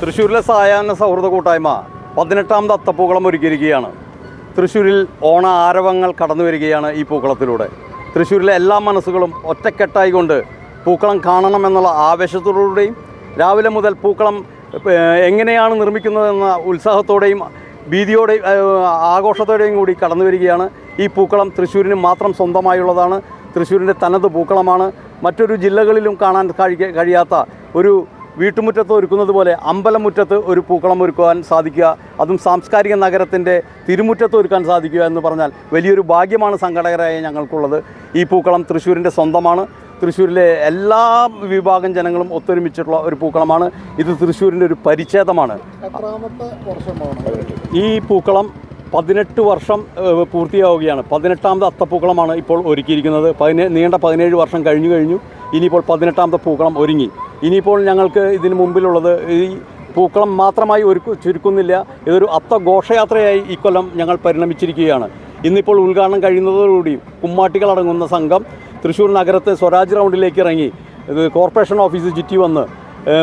തൃശ്ശൂരിലെ സായാഹ്ന സൗഹൃദ കൂട്ടായ്മ പതിനെട്ടാമത് അത്തപ്പൂക്കളം ഒരുക്കിയിരിക്കുകയാണ്. തൃശ്ശൂരിൽ ഓണ ആരവങ്ങൾ കടന്നു വരികയാണ് ഈ പൂക്കളത്തിലൂടെ. തൃശ്ശൂരിലെ എല്ലാ മനസ്സുകളും ഒറ്റക്കെട്ടായി കൊണ്ട് പൂക്കളം കാണണമെന്നുള്ള ആവേശത്തോടുകൂടിയും രാവിലെ മുതൽ പൂക്കളം എങ്ങനെയാണ് നിർമ്മിക്കുന്നതെന്ന ഉത്സാഹത്തോടെയും ഭീതിയോടെയും ആഘോഷത്തോടെയും കൂടി കടന്നു വരികയാണ് ഈ പൂക്കളം തൃശ്ശൂരിന് മാത്രം സ്വന്തമായുള്ളതാണ്. തൃശ്ശൂരിന്റെ തനത് പൂക്കളമാണ്. മറ്റൊരു ജില്ലകളിലും കാണാൻ കഴിയ കഴിയാത്ത ഒരു വീട്ടുമുറ്റത്ത് ഒരുക്കുന്നത് പോലെ അമ്പലമുറ്റത്ത് ഒരു പൂക്കളം ഒരുക്കുവാൻ സാധിക്കുക അതും സാംസ്കാരിക നഗരത്തിന്റെ തിരുമുറ്റത്ത് ഒരുക്കാൻ സാധിക്കുക എന്ന് പറഞ്ഞാൽ വലിയൊരു ഭാഗ്യമാണ് സംഘടകരായ ഞങ്ങൾക്കുള്ളത്. ഈ പൂക്കളം തൃശ്ശൂരിന്റെ സ്വന്തമാണ്. തൃശ്ശൂരിലെ എല്ലാ വിഭാഗം ജനങ്ങളും ഒത്തൊരുമിച്ചിട്ടുള്ള ഒരു പൂക്കളമാണ്. ഇത് തൃശ്ശൂരിന്റെ ഒരു പരിച്ഛേദമാണ്. ഈ പൂക്കളം പതിനെട്ട് വർഷം പൂർത്തിയാവുകയാണ്. പതിനെട്ടാമത് അത്തപ്പൂക്കളമാണ് ഇപ്പോൾ ഒരുക്കിയിരിക്കുന്നത്. പതിനേ നീണ്ട പതിനേഴ് വർഷം കഴിഞ്ഞു കഴിഞ്ഞു. ഇനിയിപ്പോൾ പതിനെട്ടാമത്തെ പൂക്കളം ഒരുങ്ങി. ഇനിയിപ്പോൾ ഞങ്ങൾക്ക് ഇതിന് മുമ്പിലുള്ളത് ഈ പൂക്കളം മാത്രമായി ഒരു ചുരുക്കുന്നില്ല ഇതൊരു അത്ത ഘോഷയാത്രയായി ഇക്കൊല്ലം ഞങ്ങൾ പരിണമിച്ചിരിക്കുകയാണ്. ഇന്നിപ്പോൾ ഉദ്ഘാടനം കഴിയുന്നതോടുകൂടി കുമ്മാട്ടികളടങ്ങുന്ന സംഘം തൃശ്ശൂർ നഗരത്തെ സ്വരാജ് റൗണ്ടിലേക്ക് ഇറങ്ങി ഇത് കോർപ്പറേഷൻ ഓഫീസ് ചുറ്റി വന്ന്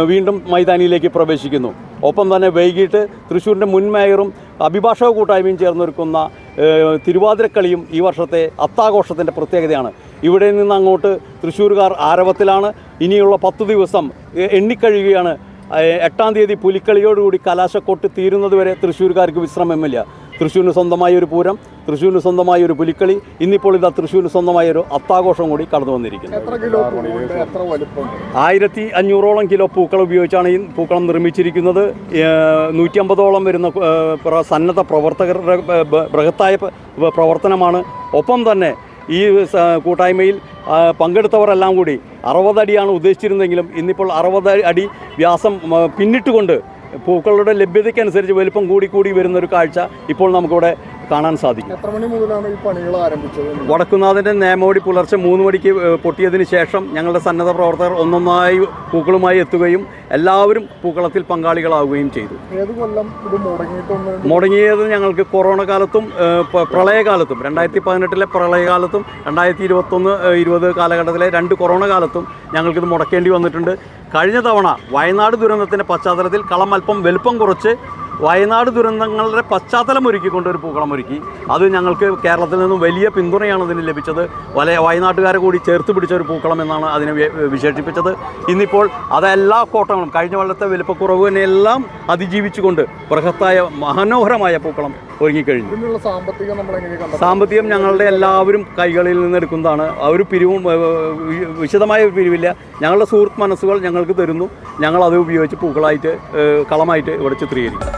വീണ്ടും മൈതാനിയിലേക്ക് പ്രവേശിക്കുന്നു. ഒപ്പം തന്നെ വൈകിട്ട് തൃശ്ശൂരിന്റെ മുൻ മേയറും അഭിഭാഷക കൂട്ടായ്മയും ചേർന്നൊരുക്കുന്ന തിരുവാതിരക്കളിയും ഈ വർഷത്തെ അത്താഘോഷത്തിന്റെ പ്രത്യേകതയാണ്. ഇവിടെ നിന്ന് അങ്ങോട്ട് തൃശ്ശൂർകാർ ആരവത്തിലാണ്. ഇനിയുള്ള പത്ത് ദിവസം എണ്ണിക്കഴിയുകയാണ്. എട്ടാം തീയതി പുലിക്കളിയോടുകൂടി കലാശക്കൊട്ട് തീരുന്നതുവരെ തൃശ്ശൂർകാർക്ക് വിശ്രമമില്ല. തൃശ്ശൂരിന് സ്വന്തമായ ഒരു പൂരം തൃശ്ശൂരിന് സ്വന്തമായ ഒരു പുലിക്കളി ഇന്നിപ്പോൾ ഇതാ തൃശ്ശൂരിന് സ്വന്തമായ ഒരു അത്താഘോഷം കൂടി കടന്നു വന്നിരിക്കുന്നു. ആയിരത്തി അഞ്ഞൂറോളം കിലോ പൂക്കൾ ഉപയോഗിച്ചാണ് ഈ പൂക്കളം നിർമ്മിച്ചിരിക്കുന്നത്. നൂറ്റി അമ്പതോളം വരുന്ന സന്നദ്ധ പ്രവർത്തകരുടെ ബൃഹത്തായ പ്രവർത്തനമാണ്. ഒപ്പം തന്നെ ഈ കൂട്ടായ്മയിൽ പങ്കെടുത്തവരെല്ലാം കൂടി അറുപതടിയാണ് ഉദ്ദേശിച്ചിരുന്നെങ്കിലും ഇന്നിപ്പോൾ അറുപത് അടി വ്യാസം പിന്നിട്ടുകൊണ്ട് പൂക്കളുടെ ലഭ്യതയ്ക്കനുസരിച്ച് വലിപ്പം കൂടി കൂടി വരുന്ന ഒരു കാഴ്ച ഇപ്പോൾ നമുക്കിവിടെ കാണാൻ സാധിക്കും. എത്ര മണി മുതലാണ് ഈ പണികൾ ആരംഭിച്ചത്? വടക്കുന്നാഥന്റെ നേമോടി പുലർച്ചെ മൂന്ന് മണിക്ക് പൊട്ടിയതിന് ശേഷം ഞങ്ങളുടെ സന്നദ്ധ പ്രവർത്തകർ ഒന്നൊന്നായി പൂക്കളുമായി എത്തുകയും എല്ലാവരും പൂക്കളത്തിൽ പങ്കാളികളാവുകയും ചെയ്തു. ഏത് കൊല്ലം ഇത് മുടങ്ങിയിട്ടൊന്നും മുടങ്ങിയത് ഞങ്ങൾക്ക് കൊറോണ കാലത്തും പ്രളയകാലത്തും രണ്ടായിരത്തി പതിനെട്ടിലെ പ്രളയകാലത്തും രണ്ടായിരത്തി ഇരുപത്തൊന്ന് ഇരുപത് കാലഘട്ടത്തിലെ രണ്ട് കൊറോണ കാലത്തും ഞങ്ങൾക്കിത് മുടക്കേണ്ടി വന്നിട്ടുണ്ട്. കഴിഞ്ഞ തവണ വയനാട് ദുരന്തത്തിന്റെ പശ്ചാത്തലത്തിൽ കളം അല്പം വലുപ്പം കുറച്ച് വയനാട് ദുരന്തങ്ങളുടെ പശ്ചാത്തലം ഒരുക്കിക്കൊണ്ട് ഒരു പൂക്കളം ഒരുക്കി. അത് ഞങ്ങൾക്ക് കേരളത്തിൽ നിന്നും വലിയ പിന്തുണയാണ് അതിന് ലഭിച്ചത്. വല വയനാട്ടുകാരെ കൂടി ചേർത്ത് പിടിച്ച ഒരു പൂക്കളം എന്നാണ് അതിനെ വിശേഷിപ്പിച്ചത്. ഇന്നിപ്പോൾ അതെല്ലാ കോട്ടങ്ങളും കഴിഞ്ഞ കൊല്ലത്തെ തന്നെയെല്ലാം അതിജീവിച്ചുകൊണ്ട് ബൃഹത്തായ മനോഹരമായ പൂക്കളം ഒരുങ്ങിക്കഴിഞ്ഞു. സാമ്പത്തികം ഞങ്ങളുടെ എല്ലാവരും കൈകളിൽ നിന്ന് എടുക്കുന്നതാണ്. ആ ഒരു പിരിവും വിശദമായ ഒരു പിരിവില്ല. ഞങ്ങളുടെ സുഹൃത്ത് മനസ്സുകൾ ഞങ്ങൾക്ക് തരുന്നു. ഞങ്ങൾ അത് ഉപയോഗിച്ച് പൂക്കളായിട്ട് കളമായിട്ട് ഇവിടെ ചിത്രീകരിക്കും.